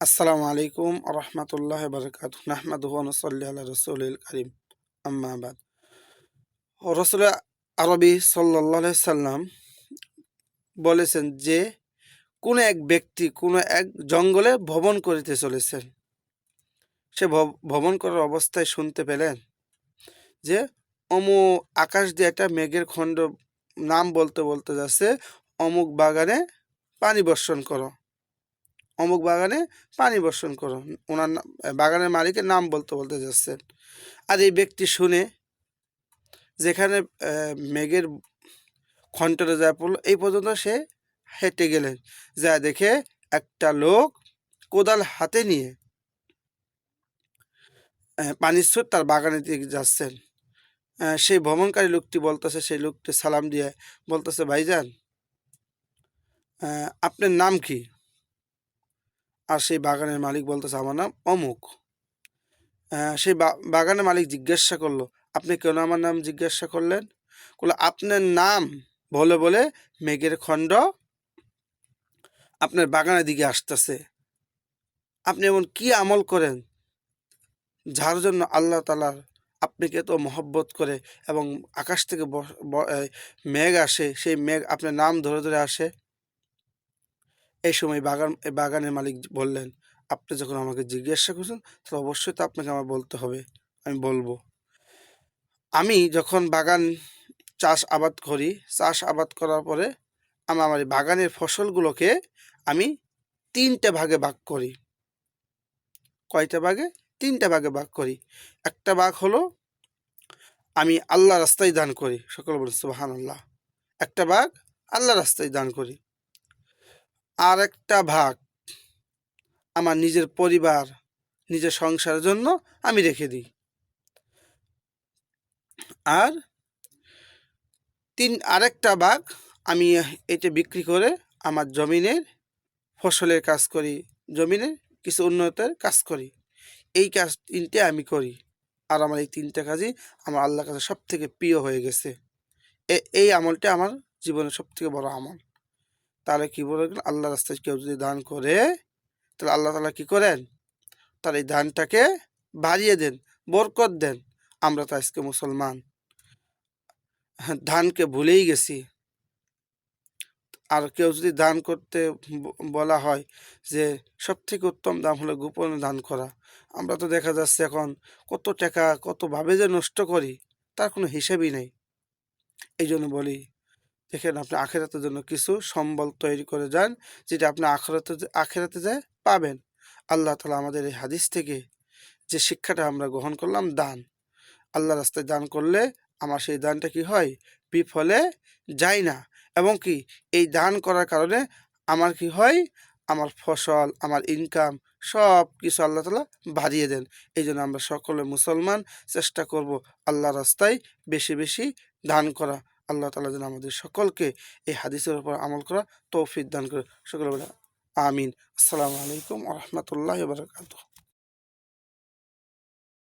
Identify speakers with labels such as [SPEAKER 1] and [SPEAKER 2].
[SPEAKER 1] আসসালামু আলাইকুম রহমতুল্লাহ বরকাত নাহমাদ আল্লাহ রসুল করিম। আম্মাবাদ রসুল আরবি সাল্লাহ সাল্লাম বলেছেন যে, কোনো এক ব্যক্তি কোনো এক জঙ্গলে ভ্রমণ করিতে চলেছেন। সে ভ্রমণ করার অবস্থায় শুনতে পেলেন যে, অমু আকাশ দিয়ে একটা মেঘের খণ্ড নাম বলতে বলতে যাচ্ছে, অমুক বাগানে পানি বর্ষণ করো। অমুক বাগানে পানি বর্ষণ করো। ওনার বাগানের মালিকের নাম বলতে বলতে যাচ্ছেন আর এই ব্যক্তি শুনে যেখানে মেঘের খন্টরে যা পড়ল, এই পর্যন্ত সে হেঁটে গেলেন। যা দেখে একটা লোক কোদাল হাতে নিয়ে পানির স্রোত তার বাগানের দিকে যাচ্ছেন। সেই ভ্রমণকারী লোকটি বলতেছে, সেই লোকটি সালাম দিয়ে বলতেছে, ভাইজান আপনার নাম কি? আর সেই বাগানের মালিক বলতেছে, আমার নাম অমুক। সেই বাগানের মালিক জিজ্ঞাসা করল, আপনি কেন আমার নাম জিজ্ঞাসা করলেন? বলল আপনার নাম বলে বলে মেঘের খণ্ড আপনার বাগানের দিকে আসতেছে। আপনি এমন কি আমল করেন যার জন্য আল্লাহ তালার আপনাকে তো মহব্বত করে এবং আকাশ থেকে মেঘ আসে, সেই মেঘ আপনার নাম ধরে ধরে আসে? এই সময় বাগান বাগানের মালিক বললেন, আপনি যখন আমাকে জিজ্ঞাসা করছেন, তাহলে অবশ্যই তো আপনাকে আমার বলতে হবে। আমি বলব। আমি যখন বাগান চাষ আবাদ করি, চাষ আবাদ করার পরে আমি আমার বাগানের ফসলগুলোকে আমি তিনটে ভাগে ভাগ করি। কয়টা ভাগে? তিনটা ভাগে ভাগ করি। একটা ভাগ হলো, আমি আল্লাহ রাস্তায় দান করি, সকল বলে সুবাহান আল্লাহ একটা ভাগ আল্লাহ রাস্তায় দান করি। আর একটা ভাগ আমার নিজের পরিবার, নিজের সংসারের জন্য আমি রেখে দিই। আর তিন, আরেকটা ভাগ আমি এটা বিক্রি করে আমার জমিনের ফসলের কাজ করি, জমিনের কিছু উন্নতের কাজ করি। এই কাজ তিনটে আমি করি। আর আমার এই তিনটে কাজই আমার আল্লাহর কাছে সব থেকে প্রিয় হয়ে গেছে। এই আমলটা আমার জীবনের সব থেকে বড় আমল। তাহলে কী বলে আল্লাহ রাস্তায় কেউ যদি দান করে, তাহলে আল্লাহ তালা কী করেন? তার এই দানটাকে বাড়িয়ে দেন, বরকত দেন। আমরা তো আজকে মুসলমান। ধানকে ভুলেই গেছি। আর কেউ যদি দান করতে বলা হয় যে সব থেকে উত্তম দাম হলো গোপনে দান করা। আমরা তো দেখা যাচ্ছে এখন কত টাকা কতভাবে যে নষ্ট করি, তার কোনো হিসেবই নেই। এই জন্য বলি দেখেন আপনি আখেরাতের জন্য কিছু সম্বল তৈরি করে যান, যেটা আপনি আখেরাতে আখেরাতে যায় পাবেন। আল্লাহ তালা আমাদের এই হাদিস থেকে যে শিক্ষাটা আমরা গ্রহণ করলাম, দান। আল্লাহ রাস্তায় দান করলে আমার সেই দানটা কি হয়? বিফলে যায় না। এবং কি, এই দান করার কারণে আমার কি হয়? আমার ফসল, আমার ইনকাম সব কিছু আল্লাহ তালা বাড়িয়ে দেন। এই জন্য আমরা সকলে মুসলমান, চেষ্টা করব আল্লাহ রাস্তায় বেশি বেশি দান করা। আল্লাহ তালা যেন আমাদের সকলকে এই হাদিসের উপর আমল করা তৌফিক দান করে। সকলে বলে, আমিন। আসসালামু আলাইকুম রহমতুল্লাহ বারকাত